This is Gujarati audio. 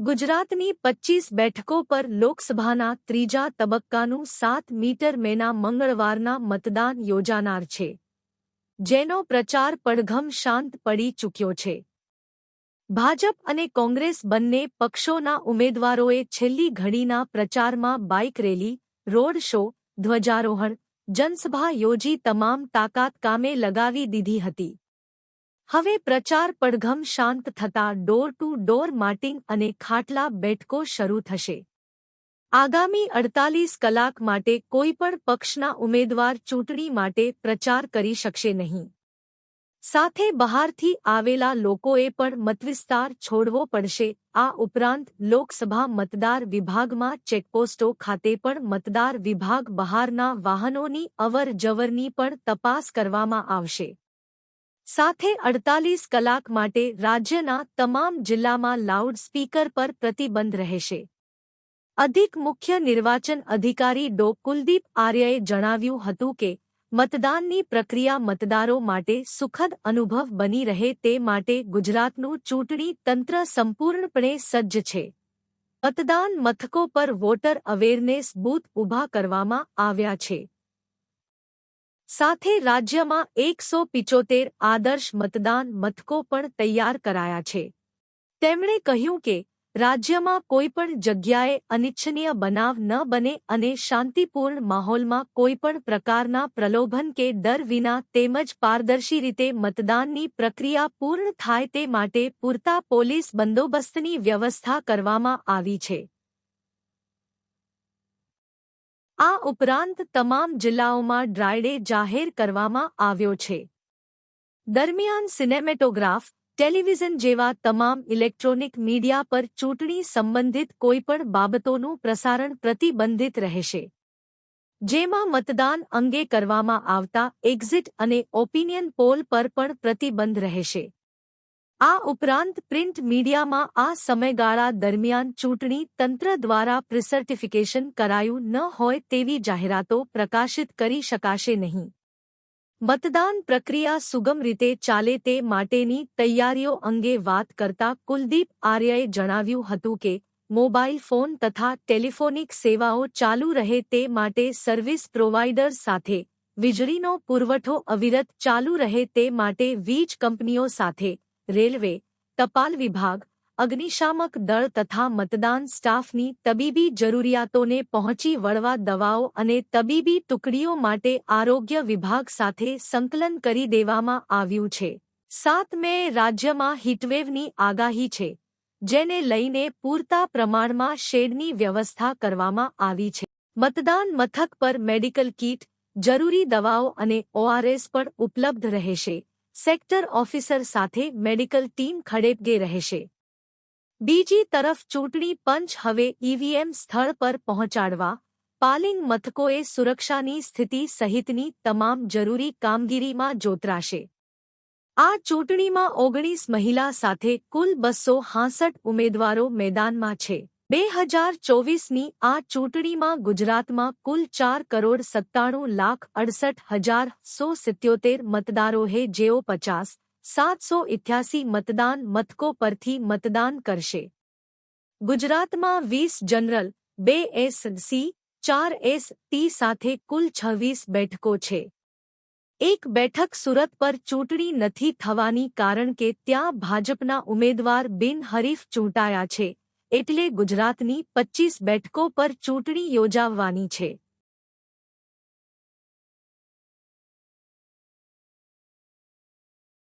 ગુજરાતની પચ્ચીસ બેઠકો પર લોકસભાના ત્રીજા તબક્કાનું સાત મીટર મેના મંગળવારના મતદાન યોજાનાર છે, જેનો પ્રચાર પડઘમ શાંત પડી ચૂક્યો છે. ભાજપ અને કોંગ્રેસ બંને પક્ષોના ઉમેદવારોએ છેલ્લી ઘડીના પ્રચારમાં બાઇક રેલી, રોડ શો, ધ્વજારોહણ, જનસભા યોજી તમામ તાકાત કામે લગાવી દીધી હતી. હવે પ્રચાર પડઘમ શાંત થતા ડોર ટુ ડોર માર્ટિંગ અને ખાટલા બેઠકો શરૂ થશે. આગામી અડતાલીસ કલાક માટે કોઈપણ પક્ષના ઉમેદવાર ચૂંટણી માટે પ્રચાર કરી શકશે નહીં. સાથે બહારથી આવેલા લોકોએ પણ મતવિસ્તાર છોડવો પડશે. આ ઉપરાંત લોકસભા મતદાર વિભાગમાં ચેકપોસ્ટો ખાતે પણ મતદાર વિભાગ બહારના વાહનોની અવર જવરની પણ તપાસ કરવામાં આવશે. સાથે અડતાલીસ કલાક માટે રાજ્યના તમામ જિલ્લામાં લાઉડ સ્પીકર પર પ્રતિબંધ રહેશે. અધિક મુખ્ય નિર્વાચન અધિકારી ડો. કુલદીપ આર્યએ જણાવ્યું હતું કે, મતદાનની પ્રક્રિયા મતદારો માટે સુખદ અનુભવ બની રહે તે માટે ગુજરાતનું ચૂંટણી તંત્ર સંપૂર્ણપણે સજ્જ છે. મતદાન મથકો પર વોટર અવેરનેસ બૂથ ઊભા કરવામાં આવ્યા છે. સાથે રાજ્યમાં એકસો પિચોતેર આદર્શ મતદાન મથકો પણ તૈયાર કરાયા છે. તેમણે કહ્યું કે રાજ્યમાં કોઈપણ જગ્યાએ અનિચ્છનીય બનાવ ન બને અને શાંતિપૂર્ણ માહોલમાં કોઈપણ પ્રકારના પ્રલોભન કે ડર વિના તેમજ પારદર્શી રીતે મતદાનની પ્રક્રિયા પૂર્ણ થાય તે માટે પૂરતા પોલીસ બંદોબસ્તની વ્યવસ્થા કરવામાં આવી છે. આ ઉપરાંત તમામ જિલ્લાઓમાં ડ્રાયડે જાહેર કરવામાં આવ્યો છે. દરમિયાન સિનેમેટોગ્રાફ, ટેલિવિઝન જેવા તમામ ઇલેક્ટ્રોનિક મીડિયા પર ચૂંટણી સંબંધિત કોઈપણ બાબતોનું પ્રસારણ પ્રતિબંધિત રહેશે. જેમાં મતદાન અંગે કરવામાં આવતા એક્ઝિટ અને ઓપિનિયન પોલ પર પણ પ્રતિબંધ રહેશે. આ ઉપરાંત પ્રિન્ટ મીડિયામાં આ સમયગાળા દરમિયાન ચૂંટણી તંત્ર દ્વારા પ્રિસર્ટિફિકેશન કરાયું ન હોય તેવી જાહેરાતો પ્રકાશિત કરી શકાશે નહીં. મતદાન પ્રક્રિયા સુગમ રીતે ચાલે તે માટેની તૈયારીઓ અંગે વાત કરતા કુલદીપ આર્યએ જણાવ્યું હતું કે મોબાઈલ ફોન તથા ટેલિફોનિક સેવાઓ ચાલુ રહે તે માટે સર્વિસ પ્રોવાઇડર સાથે વીજળીનો પુરવઠો અવિરત ચાલુ રહે તે માટે વીજ કંપનીઓ સાથે રેલવે, ટપાલ વિભાગ, અગ્નિશામક દળ તથા મતદાન સ્ટાફની તબીબી જરૂરિયાતોને પહોંચી વળવા દવાઓ અને તબીબી ટુકડીઓ માટે આરોગ્ય વિભાગ સાથે સંકલન કરી દેવામાં આવ્યું છે. સાત મે રાજ્યમાં હીટવેવની આગાહી છે, જેને લઈને પૂરતા પ્રમાણમાં શેડની વ્યવસ્થા કરવામાં આવી છે. મતદાન મથક પર મેડિકલ કીટ, જરૂરી દવાઓ અને ઓઆરએસ પણ ઉપલબ્ધ રહેશે. સેક્ટર ઓફિસર સાથે મેડિકલ ટીમ ખડેપગે રહેશે. બીજી તરફ ચૂંટણી પંચ હવે ઈવીએમ સ્થળ પર પહોંચાડવા, પાલિંગ મથકોએ સુરક્ષાની સ્થિતિ સહિતની તમામ જરૂરી કામગીરીમાં જોતરાશે. આ ચૂંટણીમાં ઓગણીસ મહિલા સાથે કુલ બસો હાંસઠ ઉમેદવારો મેદાનમાં છે. બે હજાર ચોવીસની આ ચૂંટણીમાં ગુજરાતમાં કુલ ચાર કરોડ સત્તાણું લાખ અડસઠ હજાર સો સિત્યોતેર મતદારોએ જેઓ પચાસ, સાતસો ઇઠ્યાસી મતદાન મથકો પરથી મતદાન કરશે. ગુજરાતમાં વીસ જનરલ, બે એસ સી, ચાર એસ ટી સાથે કુલ છવ્વીસ બેઠકો છે. એક બેઠક સુરત પર ચૂંટણી નથી થવાની કારણ કે ત્યાં ભાજપના ઉમેદવાર બિનહરીફ ચૂંટાયા છે. એટલે ગુજરાતની પચ્ચીસ બેઠકો પર ચૂંટણી યોજાવાની છે.